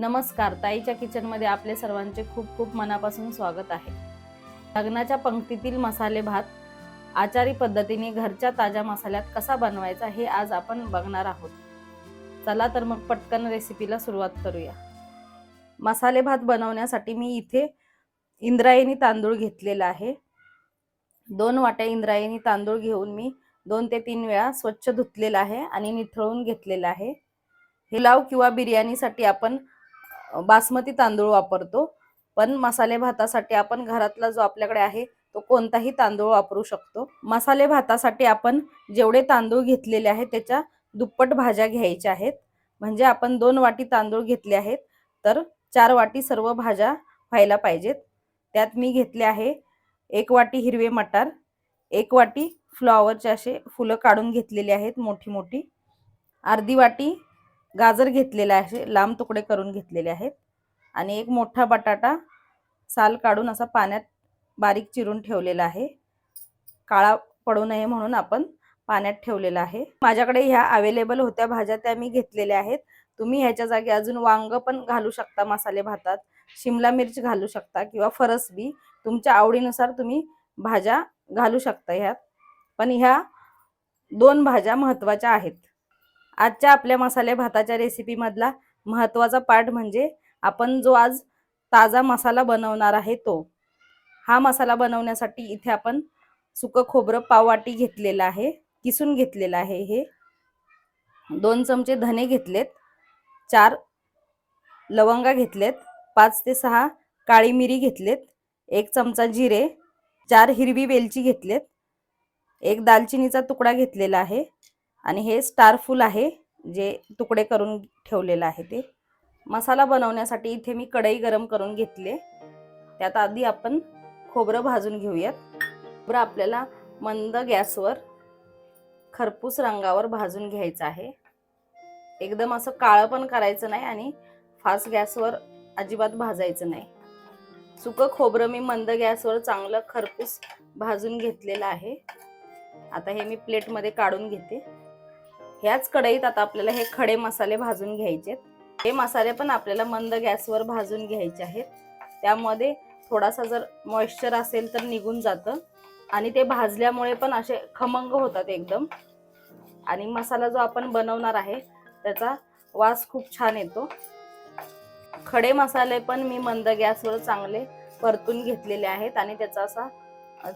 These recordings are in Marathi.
नमस्कार ताईच्या किचनमध्ये आपले सर्वांचे खूप खूप मनापासून स्वागत आहे. लग्नाच्या पंक्तीतील मसाले भात आचारी पद्धतीने घरच्या ताज्या मसाल्यात कसा बनवायचा हे आज आपण बघणार आहोत. चला तर मग पटकन रेसिपीला सुरुवात करूया. मसाले भात बनवण्यासाठी मी इथे इंद्रायणी तांदूळ घेतलेला आहे. दोन वाट्या इंद्रायणी तांदूळ घेऊन मी दोन ते तीन वेळा स्वच्छ धुतलेला आहे आणि निथळून घेतलेला आहे. हिलाव किंवा बिर्याणीसाठी आपण बासमती तांदूळ वापरतो. पण मसाले भातासाठी आपण घरातला जो आपल्याकडे आहे तो कोणताही तांदूळ वापरू शकतो. मसाले भातासाठी आपण जेवढे तांदूळ घेतलेले आहेत त्याच्या दुप्पट भाज्या घ्यायच्या आहेत. म्हणजे आपण दोन वाटी तांदूळ घेतले आहेत तर चार वाटी सर्व भाज्या व्हायला पाहिजेत. त्यात मी घेतले आहे एक वाटी हिरवे मटार एक वाटी फ्लॉवरचे असे फुलं काढून घेतलेली आहेत मोठी मोठी अर्धी वाटी गाजर घेतलेले आहे लांब तुकडे करून घेतलेले आहेत. आणि एक मोठा बटाटा साल काढून असा पाण्यात बारीक चिरून ठेवलेला आहे. काळा पडू नये म्हणून आपण पाण्यात ठेवलेला आहे. माझ्याकडे ह्या अवेलेबल होत्या भाज्या त्या मी घेतलेल्या आहेत. तुम्ही ह्याच्या जागी अजून वांग पण घालू शकता मसाले भातात. शिमला मिर्च घालू शकता किंवा फरसबी तुमच्या आवडीनुसार तुम्ही भाज्या घालू शकता ह्यात. पण ह्या दोन भाज्या महत्त्वाच्या आहेत. आजच्या आपल्या मसाले भाताच्या रेसिपीमधला महत्त्वाचा पार्ट म्हणजे आपण जो आज ताजा मसाला बनवणार आहे तो. हा मसाला बनवण्यासाठी इथे आपण सुकं खोबरं पाववाटी घेतलेलं आहे किसून घेतलेलं आहे हे. दोन चमचे धने घेतलेत चार लवंगा घेतलेत पाच ते सहा काळी मिरी घेतलेत एक चमचा जिरे चार हिरवी वेलची घेतलेत एक दालचिनीचा तुकडा घेतलेला आहे. आणि हे स्टार फूल आहे जे तुकडे करून ठेवलेलं आहे ते. मसाला बनवण्यासाठी इथे मी कढई गरम करून घेतले त्यात आधी आपण खोबरं भाजून घेऊयात. खोबरं आपल्याला मंद गॅसवर खरपूस रंगावर भाजून घ्यायचं आहे. एकदम असं काळं पण करायचं नाही आणि फास्ट गॅसवर अजिबात भाजायचं नाही. सुकं खोबरं मी मंद गॅसवर चांगलं खरपूस भाजून घेतलेलं आहे. आता हे मी प्लेटमध्ये काढून घेते. ह्याच कढईत आता आपल्याला हे खडे मसाले भाजून घ्यायचे हे मसाले पण आपल्याला मंद गॅसवर भाजून घ्यायचे आहेत. त्यामध्ये थोडासा जर मॉइश्चर असेल तर निघून जातं. आणि ते भाजल्यामुळे पण असे खमंग होतात एकदम. आणि मसाला जो आपण बनवणार आहे त्याचा वास खूप छान येतो. खडे मसाले पण मी मंद गॅसवर चांगले परतून घेतलेले आहेत. आणि त्याचा असा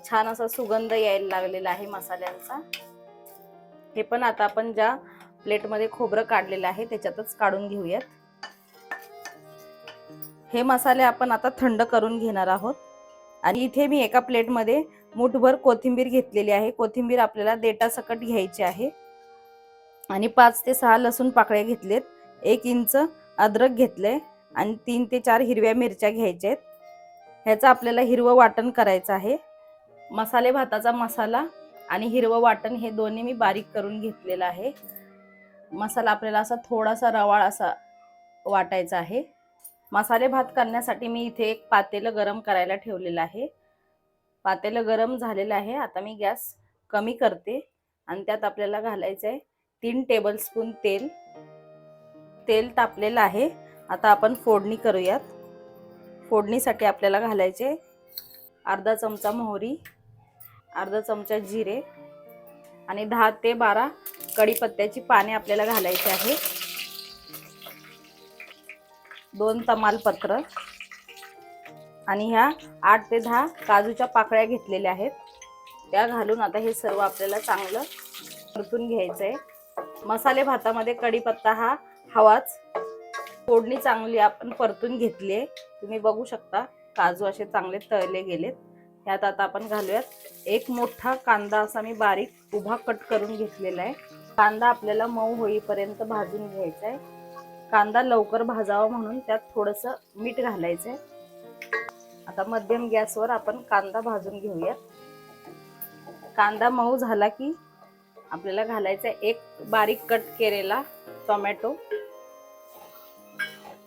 छान असा सुगंध यायला लागलेला आहे मसाल्यांचा. हे पण आता आपण ज्या प्लेटमध्ये खोबरं काढलेलं आहे त्याच्यातच काढून घेऊयात. हे मसाले आपण आता थंड करून घेणार आहोत. आणि इथे मी एका प्लेटमध्ये मुठभर कोथिंबीर घेतलेली आहे. कोथिंबीर आपल्याला देटासकट घ्यायची आहे. आणि पाच ते सहा लसूण पाकळ्या घेतलेत. एक इंच अद्रक घेतले आणि तीन ते चार हिरव्या मिरच्या घ्यायच्या आहेत. ह्याचं आपल्याला हिरवं वाटण करायचं आहे. मसाले भाताचा मसाला आणि हिरवं वाटण हे दोन्ही मी बारीक करून घेतलेलं आहे. मसाला आपल्याला असा थोडासा रवाळ असा वाटायचा आहे. मसाले भात करण्यासाठी मी इथे एक पातेलं गरम करायला ठेवलेलं आहे. पातेलं गरम झालेलं आहे. आता मी गॅस कमी करते आणि त्यात आपल्याला घालायचं आहे तीन टेबलस्पून तेल. तेल तापलेलं आहे. आता आपण फोडणी करूयात. फोडणीसाठी आपल्याला घालायचे अर्धा चमचा मोहरी अर्धा चमचा जिरे आणि दहा ते बारा कढीपत्त्याची पाने आपल्याला घालायची आहे. दोन तमालपत्र आणि ह्या आठ ते दहा काजूच्या पाकळ्या घेतलेल्या आहेत. त्या घालून आता हे सर्व आपल्याला चांगलं परतून घ्यायचं आहे मसाले भातामध्ये कढीपत्ता हा हवाच. फोडणी चांगली आपण परतून घेतली आहे तुम्ही बघू शकता काजू असे चांगले तळले गेलेत. ह्यात आता आपण घालूयात. एक मोठा कांदा असा मी बारीक उभा कट करून घेतलेला आहे. कांदा आपल्याला मऊ होईपर्यंत भाजून घ्यायचा आहे. कांदा लवकर भाजावा म्हणून त्यात थोडंसं मीठ घालायचं आहे. आता मध्यम गॅसवर आपण कांदा भाजून घेऊयात. कांदा मऊ झाला की आपल्याला घालायचा आहे एक बारीक कट केलेला टोमॅटो.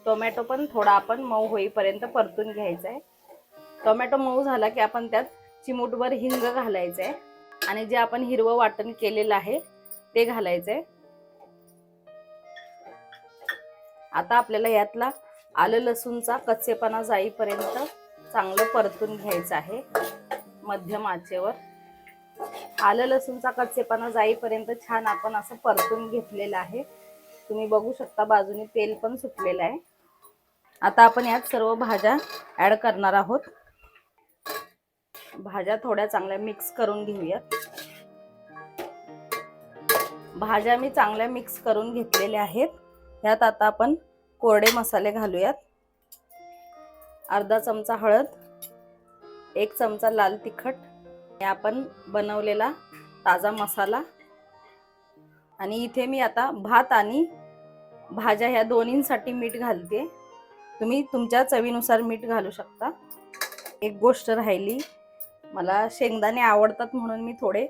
टोमॅटो पण थोडा आपण मऊ होईपर्यंत परतून घ्यायचा आहे. टोमॅटो मऊ झाला की आपण त्यात चिमूटभर हिंग घालायचं आहे आणि जे आपण हिरवं वाटण केलेलं आहे ते घालायचं आहे आता आपल्याला यातला आलं लसूणचा कच्चेपणा जाईपर्यंत चांगलं परतून घ्यायचं आहे मध्यम आचेवर. आलं लसूणचा कच्चेपणा जाईपर्यंत छान आपण असं परतून घेतलेलं आहे. तुम्ही बघू शकता बाजूने तेल पण सुटलेलं आहे. आता आपण यात सर्व भाज्या ऍड करणार आहोत. भाज्या थोड्या चांगल्या मिक्स करून घेऊयात. भाज्या मी चांगल्या मिक्स करून घेतलेल्या आहेत. ह्यात आता आपण कोरडे मसाले घालूयात. अर्धा चमचा हळद एक चमचा लाल तिखट हे आपण बनवलेला ताजा मसाला. आणि इथे मी आता भात आणि भाज्या ह्या दोन्हींसाठी मीठ घालते. तुम्ही तुमच्या चवीनुसार मीठ घालू शकता. एक गोष्ट राहिली मला शेंगदाणे आवडतात म्हणून मी थोडे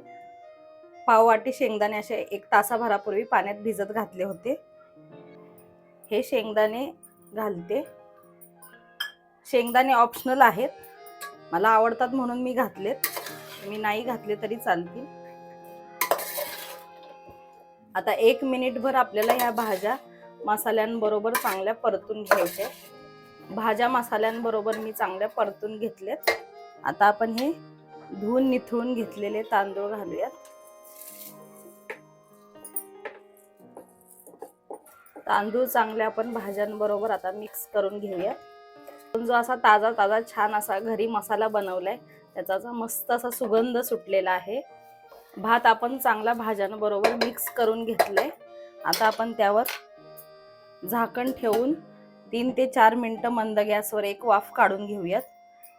पाववाटी शेंगदाणे असे एक तासाभरापूर्वी पाण्यात भिजत घातले होते. हे शेंगदाणे घालते. शेंगदाणे ऑप्शनल आहेत. मला आवडतात म्हणून मी घातलेत. मी नाही घातले तरी चालतील. आता एक मिनिटभर आपल्याला या भाज्या मसाल्यांबरोबर चांगल्या परतून घ्यायच्या भाज्या मसाल्यांबरोबर मी चांगल्या परतून घेतलेत. आता आपण हे धुवून निथळून घेतलेले तांदूळ घालूयात. तांदूळ चांगले आपण भाज्यांबरोबर आता मिक्स करून घेऊया. जो असा ताजा ताजा छान असा घरी मसाला बनवलाय त्याचा असा मस्त असा सुगंध सुटलेला आहे. भात आपण चांगला भाज्यांबरोबर मिक्स करून घेतलाय. आता आपण त्यावर झाकण ठेवून तीन ते चार मिनटं मंद गॅसवर एक वाफ काढून घेऊयात.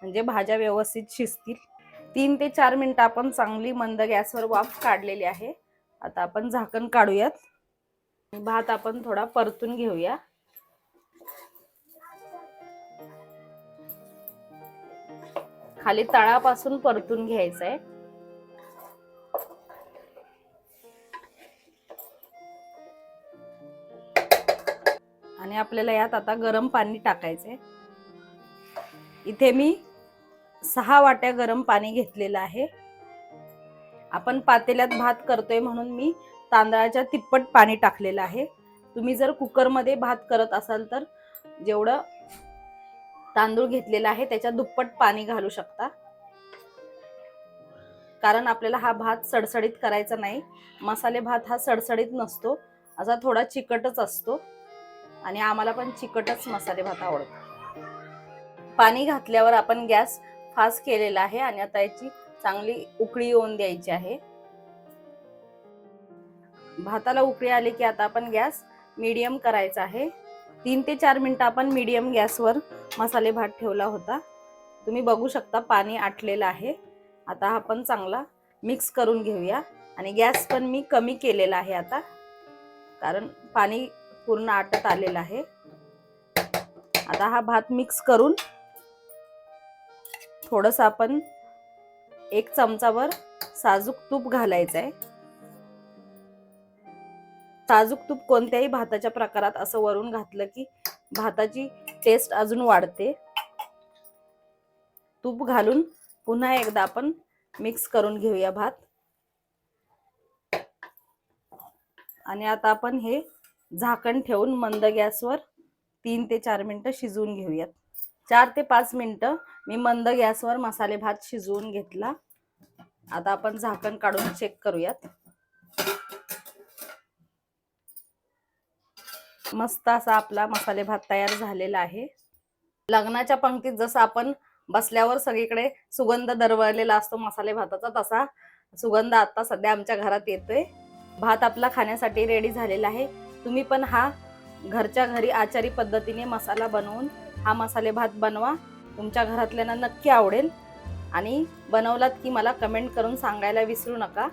म्हणजे भाज्या व्यवस्थित शिजतील. तीन ते चार मिनटं आपण चांगली मंद गॅसवर वाफ काढलेली आहे. आता आपण झाकण काढूयात. भात आपण थोडा परतून घेऊया. खाली तळापासून परतून घ्यायचं आहे आणि आपल्याला यात आता गरम पाणी टाकायचंय. इथे मी सहा वाट्या गरम पाणी घेतलेलं आहे. आपण पातेल्यात भात करतोय म्हणून मी तांदळाच्या तिप्पट पाणी टाकलेलं आहे. तुम्ही जर कुकरमध्ये भात करत असाल तर जेवढं तांदूळ घेतलेला आहे त्याच्या दुप्पट पाणी घालू शकता. कारण आपल्याला हा भात सडसडीत करायचा नाही. मसाले भात हा सडसडीत नसतो. असा थोडा चिकटच असतो. आणि आम्हाला पण चिकटच मसाले भात आवडतो पाणी घातल्यावर आपण गॅस फास केलेला आहे आणि आता याची चांगली उकळी येऊन द्यायची आहे. भाताला उकळी आली की आता आपण गॅस मीडियम करायचा आहे. तीन ते चार मिनटं आपण मीडियम गॅसवर मसाले भात ठेवला होता. तुम्ही बघू शकता पाणी आटलेलं आहे. आता आपण चांगला मिक्स करून घेऊया आणि गॅस पण मी कमी केलेला आहे आता. कारण पाणी पूर्ण आटत आलेलं आहे. आता हा भात मिक्स करून थोडंसं आपण एक चमचावर साजूक तूप घालायचं आहे साजूक तूप कोणत्याही भाताच्या प्रकारात असं वरून घातलं की भाताची टेस्ट अजून वाढते. तूप घालून पुन्हा एकदा आपण मिक्स करून घेऊया भात. आणि आता आपण हे झाकण ठेवून मंद गॅसवर तीन ते चार मिनटं शिजवून घेऊयात. चार ते पाच मिनटं मी मंद गॅसवर मसाले भात शिजवून घेतला. आता आपण झाकण काढून चेक करूयात. मस्त असा आपला मसाले भात तयार झालेला आहे. लग्नाच्या पंक्तीत जसं आपण बसल्यावर सगळीकडे सुगंध दरवळलेला असतो मसाले भाताचा तसा सुगंध आता सध्या आमच्या घरात येतोय. भात आपला खाण्यासाठी रेडी झालेला आहे. तुम्ही पण हा घरच्या घरी आचारी पद्धतीने मसाला बनवून हा मसाले भात बनवा. तुमच्या घरातल्यांना नक्की आवडेल. आणि बनवलात की मला कमेंट करून सांगायला विसरू नका.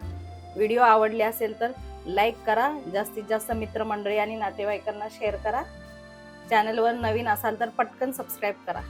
व्हिडिओ आवडले असेल तर लाईक करा. जास्तीत जास्त मित्रमंडळी आणि नातेवाईकांना शेअर करा. चॅनलवर नवीन असाल तर पटकन सबस्क्राईब करा.